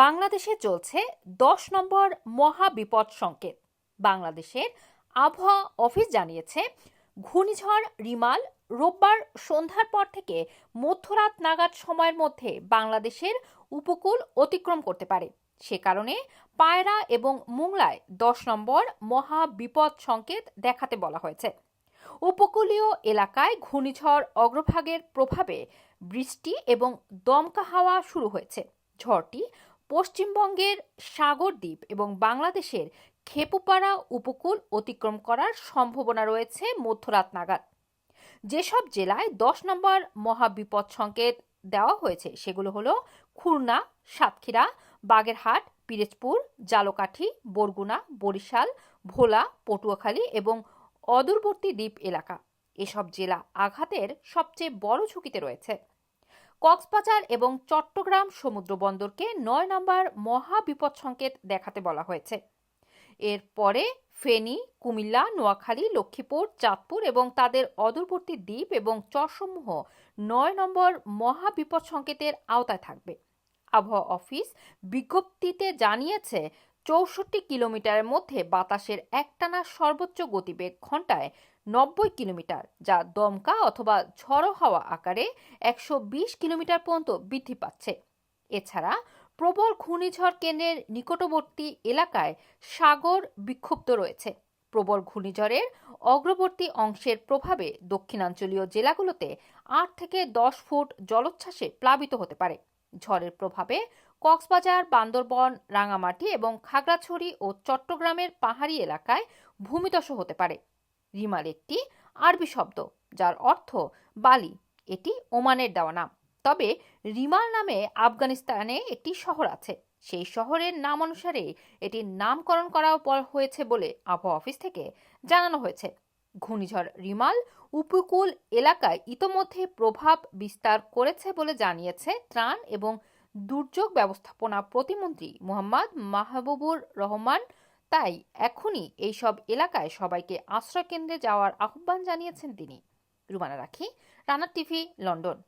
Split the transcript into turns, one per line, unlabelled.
বাংলাদেশে চলছে দশ নম্বর মহাবিপদ সংকেত। বাংলাদেশের আবহাওয়া অফিস জানিয়েছে, ঘূর্ণিঝড়, রিমাল রোববার সন্ধ্যার পর থেকে মধ্যরাত নাগাদ সময়ের মধ্যে বাংলাদেশের উপকূল অতিক্রম করতে পারে। সে কারণে পায়রা এবং মুংলায় দশ নম্বর মহাবিপদ সংকেত দেখাতে বলা হয়েছে। উপকূলীয় এলাকায় ঘূর্ণিঝড় অগ্রভাগের প্রভাবে বৃষ্টি এবং দমকা হাওয়া শুরু হয়েছে। ঝড়টি পশ্চিমবঙ্গের সাগরদ্বীপ এবং বাংলাদেশের খেপুপাড়া উপকূল অতিক্রম করার সম্ভাবনা রয়েছে মধ্যরাত নাগাদ। যেসব জেলায় দশ নম্বর মহাবিপদ সংকেত দেওয়া হয়েছে সেগুলো হলো খুলনা, সাতক্ষীরা, বাগেরহাট, পিরেজপুর, জালকাঠি, বরগুনা, বরিশাল, ভোলা, পটুয়াখালী এবং অদূরবর্তী দ্বীপ এলাকা। এসব জেলা আঘাতের সবচেয়ে বড় ঝুঁকিতে রয়েছে। কক্সবাজার এবং চট্টগ্রাম সমুদ্র বন্দরকে নয় নম্বর মহাবিপদ সংকেত দেখাতে বলা হয়েছে। এরপরে ফেনী, কুমিল্লা, নোয়াখালী, লক্ষ্মীপুর, চাঁদপুর এবং তাদের অদূরবর্তী দ্বীপ এবং চরসমূহ নয় নম্বর মহাবিপদ সংকেতের আওতায় থাকবে। আবহাওয়া অফিস বিজ্ঞপ্তিতে জানিয়েছে চৌষট্টি কিলোমিটারের মধ্যে বাতাসের একটানা সর্বোচ্চ গতিবেগ ঘন্টায় নব্বই কিলোমিটার, যা দমকা অথবা ঝড়ো হাওয়া আকারে একশো বিশ কিলোমিটার পর্যন্ত বৃদ্ধি পাচ্ছে। এছাড়া প্রবল ঘূর্ণিঝড় কেন্দ্রের নিকটবর্তী এলাকায় সাগর বিক্ষুব্ধ রয়েছে। প্রবল ঘূর্ণিঝড়ের অগ্রবর্তী অংশের প্রভাবে দক্ষিণাঞ্চলীয় জেলাগুলোতে আট থেকে দশ ফুট জলোচ্ছ্বাসে প্লাবিত হতে পারে। ঝড়ের প্রভাবে কক্সবাজার, বান্দরবন রাঙামাটি এবং খাগড়াছড়ি ও চট্টগ্রামের পাহাড়ি এলাকায় ভূমিধস হতে পারে। রিমাল একটি আরবি শব্দ, যার অর্থ বালি। এটি ওমানের দেওয়া নাম। তবে রিমাল নামে আফগানিস্তানে একটি শহর আছে। সেই শহরের নাম অনুসারে এটির নামকরণ করা হয়েছে বলে আবহাওয়া অফিস থেকে জানানো হয়েছে। ঘূর্ণিঝড় রিমাল উপকূল এলাকায় ইতোমধ্যে প্রভাব বিস্তার করেছে বলে জানিয়েছে ত্রাণ এবং দুর্যোগ ব্যবস্থাপনা প্রতিমন্ত্রী মোহাম্মদ মাহবুবুর রহমান। তাই এখনই এইসব এলাকায় সবাইকে আশ্রয়কেন্দ্রে যাওয়ার আহ্বান জানিয়েছেন তিনি। রুমানা রাখি, রানার টিভি, লন্ডন।